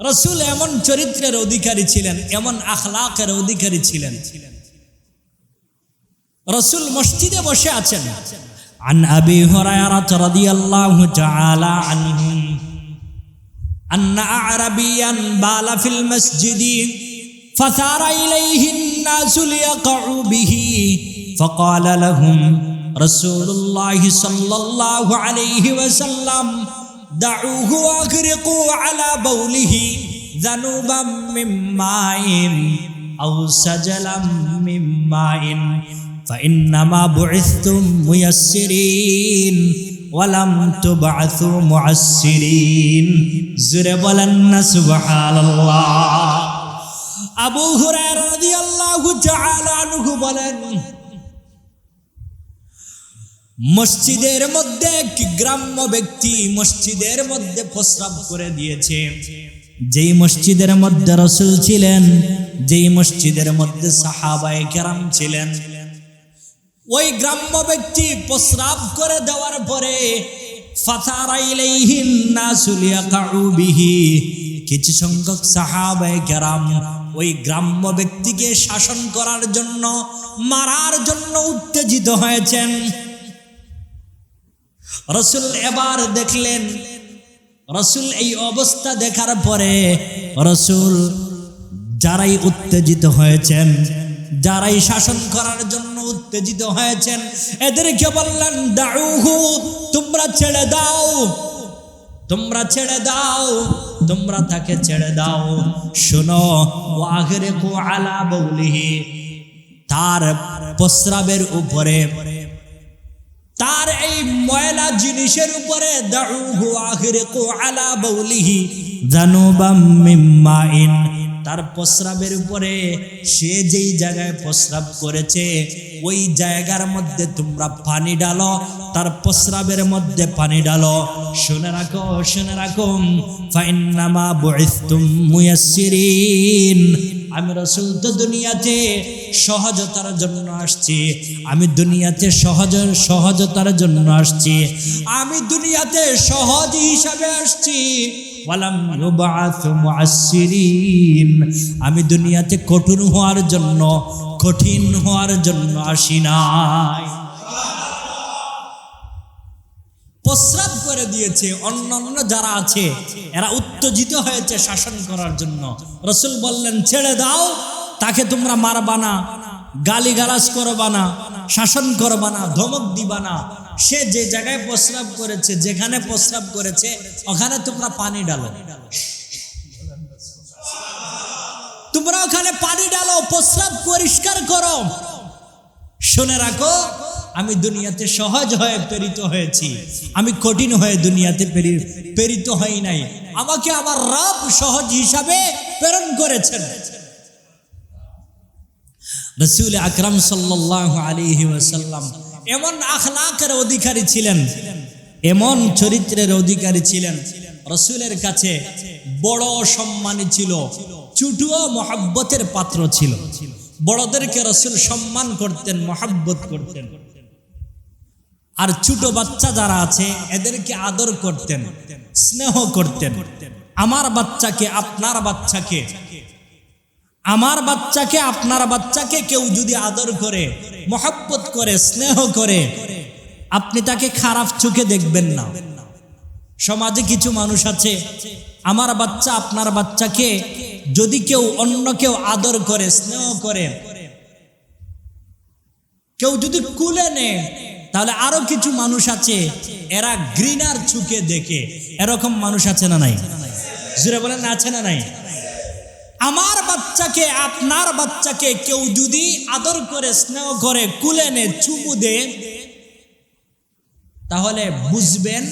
রসুল এমন চরিত্রের অধিকারী ছিলেন এমন আখলাকের অধিকারী ছিলেন রসুল মসজিদে বসে আছেন عن أبي هريرة رضي الله تعالى عنه أن أعربيا بال في المسجد فثار إليه الناس ليقعوا به فقال لهم رسول الله صلى الله عليه وسلم دعوه واغرقوا على بوله ذنوبا من ماء أو سجلا من ماء فإنما بعثتم ميسرين ولم تبعثوا معسرين زربلن سبحان الله আবু হুরায়রা রাদিয়াল্লাহু তাআলা আনহু বলেন মসজিদের মধ্যে এক গ্রাম্য ব্যক্তি মসজিদের মধ্যে প্রস্রাব করে দিয়েছে। যেই মসজিদের মধ্যে রসুল ছিলেন, যেই মসজিদের মধ্যে সাহাবায়ে কেরাম ছিলেন, ওই গ্রাম্য ব্যক্তি প্রস্রাব করে দেওয়ার পরে কিছু সংখ্যক সাহাবায়ে কেরাম ওই গ্রাম্য ব্যক্তিকে শাসন করার জন্য, মারার জন্য উত্তেজিত হয়েছেন। রসুল এবার দেখলেন, রসুল এই অবস্থা দেখার পরে রসুল যারাই উত্তেজিত হয়েছেন, যারাই শাসন করার জন্য উত্তেজিত হয়েছেন, এদেরকে বললেন, দাউহু, তোমরা ছেড়ে দাও, তোমরা ছেড়ে দাও, তোমরা তাকে ছেড়ে দাও। শোনো কো আলা বৌলিহি। তার প্রস্রাবের উপরে তার এই ময়লা জিনিসের উপরে দাউ আলা বৌলিহি জানুবাম মিম্মাইন তার প্রস্রাবের উপরে সে যেই জায়গায় প্রস্রাব করেছে, ওই জায়গার মধ্যে তোমরা পানি ডালো তার প্রস্রাবের মধ্যে পানি ডালো শুনে রাখো শুনে রাখো। ফাইন্নামা বুইস্তুম মুয়াসসিরিন। আমি রসুল তো দুনিয়াতে সহজতার জন্য আসছি। আমি দুনিয়াতে সহজ, সহজতার জন্য আসছি। আমি দুনিয়াতে সহজ হিসাবে আসছি। আমি দুনিয়াতে কঠিন হওয়ার জন্য, কঠিন হওয়ার জন্য আসি নাই। প্রস্রাব করে দিয়েছে অন্য অন্য যারা আছে, এরা উত্তেজিত হয়েছে শাসন করার জন্য। রসুল বললেন, ছেড়ে দাও, তাকে তোমরা মারবা না গালি গালাজ করবা না, শাসন করবা না, ধমক দিবা না সে যে জায়গায় প্রস্রাব করেছে, যেখানে প্রস্রাব করেছে, ওখানে তোমরা পানি ডালো তোমরা ওখানে পানি ডালো প্রস্রাব পরিষ্কার করো। শুনে রাখো, আমি দুনিয়াতে সহজ হয়ে প্রেরিত হয়েছি। আমি কঠিন হয়ে দুনিয়াতে প্রেরিত হই নাই। আমাকে আমার রব সহজ হিসাবে প্রেরণ করেছেন। রসুল আকরাম সাল্লাহ আলিহি ওয়াসাল্লাম এমন আখলাকের অধিকারী ছিলেন, এমন চরিত্রের অধিকারী ছিলেন। রসুলের কাছে বড় সম্মানী ছিল, চুটুও মহাব্বতের পাত্র ছিল। বড়দেরকে রসুল সম্মান করতেন, মহাব্বত করতেন। আর ছোট বাচ্চা যারা আছে, এদেরকে আদর করতেন, স্নেহ করতেন। আমার বাচ্চাকে, আপনার বাচ্চাকে আমার বাচ্চাকে, আপনার বাচ্চাকে কেউ যদি আদর করে, মহাব্বত করে, স্নেহ করে, আপনি তাকে খারাপ চোখে দেখবেন না। সমাজে কিছু মানুষ আছে, আমার বাচ্চা, আপনার বাচ্চাকে যদি কেউ অন্য কেউ আদর করে, স্নেহ করে, কেউ যদি কুলে নেয়, তাহলে আরও কিছু মানুষ আছে, এরা গ্রিনার চুকে দেখে। এরকম মানুষ আছে না নাই? জুড়ে বলেন আছে না নাই? আমার বাচ্চাকে আপনার বাচ্চাকে কেউ যদি আদর করে স্নেহ করে কুলে নে চুমু দে তাহলে বুঝবেন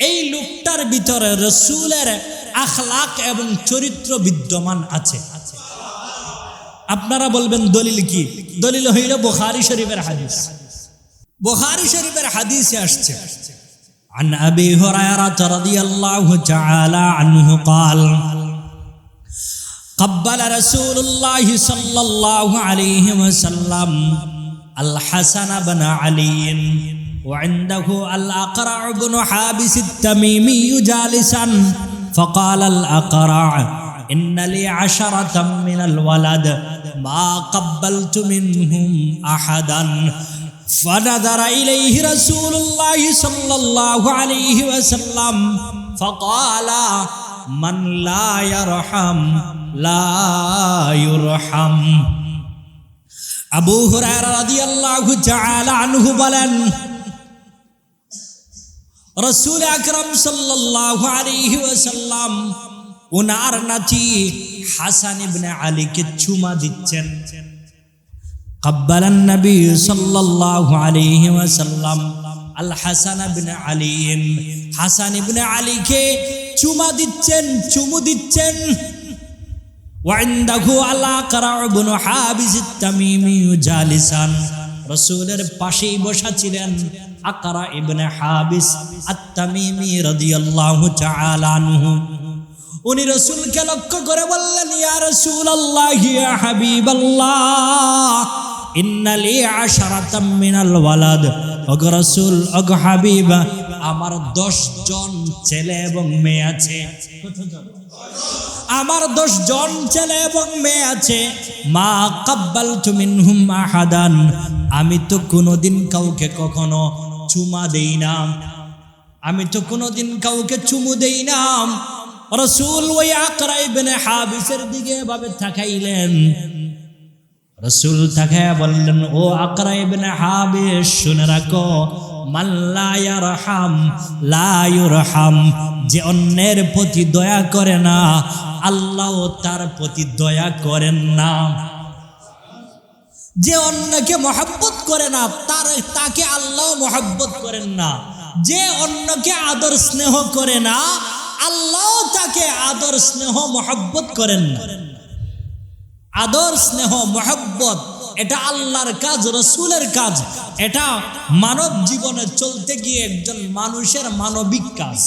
এই লোকটার ভিতরে রসুলের আখলাক এবং চরিত্র বিদ্যমান আছে আপনারা বলবেন দলিল কি দলিল হইল বুখারি শরীফের হাদিস বুখারি শরীফের হাদিসে আসছে عن أبي هريرة رضي الله تعالى عنه قال قبل رسول الله صلى الله عليه وسلم الحسن بن علي وعنده الأقرع بن حابس التميمي جالسا فقال الأقرع إن لي عشرة من الولد ما قبلت منهم أحدا. فنظر إليه رسول الله صلى الله عليه وسلم فقال من لا يرحم লায়ুরহাম আবু হুরায়রা রাদিয়াল্লাহু তাআলা আনহু বলেন, রসুল আকরাম সাল্লাল্লাহু আলাইহি ওয়াসাল্লাম ওনার নাতি হাসান ইবনে আলীকে চুমা দিচ্ছেন। কাব্বালান নবী সাল্লাল্লাহু আলাইহি ওয়াসাল্লাম আল হাসান ইবনে আলী হাসান ইবনে আলীকে চুমা দিচ্ছেন, চুমু দিচ্ছেন। ওয়াইন্দাহু আলা কারাবুন হাবিজ তামিমি জালিসান। রসুলের পাশেই বসা ছিলেন আকারা ইবনে হাবিস আত্তামিমি রাদিয়াল্লাহু তাআলা আনহু। উনি রসুলকে লক্ষ্য করে বললেন, ইয়া রাসূলুল্লাহ, ইয়া হাবিবাল্লাহ, ইন্নালি আশারাতাম মিনাল ওয়ালাদ। ওগ রাসূল ওগ হাবিব, আমার দশ জন ছেলে এবং মেয়ে আছে। আমার দশ জন ছেলে এবং মেয়ে আছে। মা কাব্বাল মিনহুম আহাদান। আমি তো কোনোদিন কাউকে কখনো চুমা দেই না। আমি তো কোনোদিন কাউকে চুমু দেই না। রসুল ওই আকরা ইবনে হাবিসের দিকে এভাবে তাকাইলেন। রসুল তাকায় বললেন, ও আকরা ইবনে হাবিস শুনে রাখো মাল্লায়ারহাম লায়ুরহাম যে অন্যের প্রতি দয়া করে না আল্লাহ তার প্রতি দয়া করেন না। যে অন্যকে মহাব্বত করে না, তার, তাকে আল্লাহ মহাব্বত করেন না। যে অন্যকে আদর স্নেহ করে না আল্লাহ তাকে আদর স্নেহ মহাব্বত করেন না। আদর, স্নেহ, মহব্বত, এটা আল্লাহর কাজ, রসুলের কাজ। এটা মানব জীবনে চলতে গিয়ে একজন মানুষের মানবিক কাজ।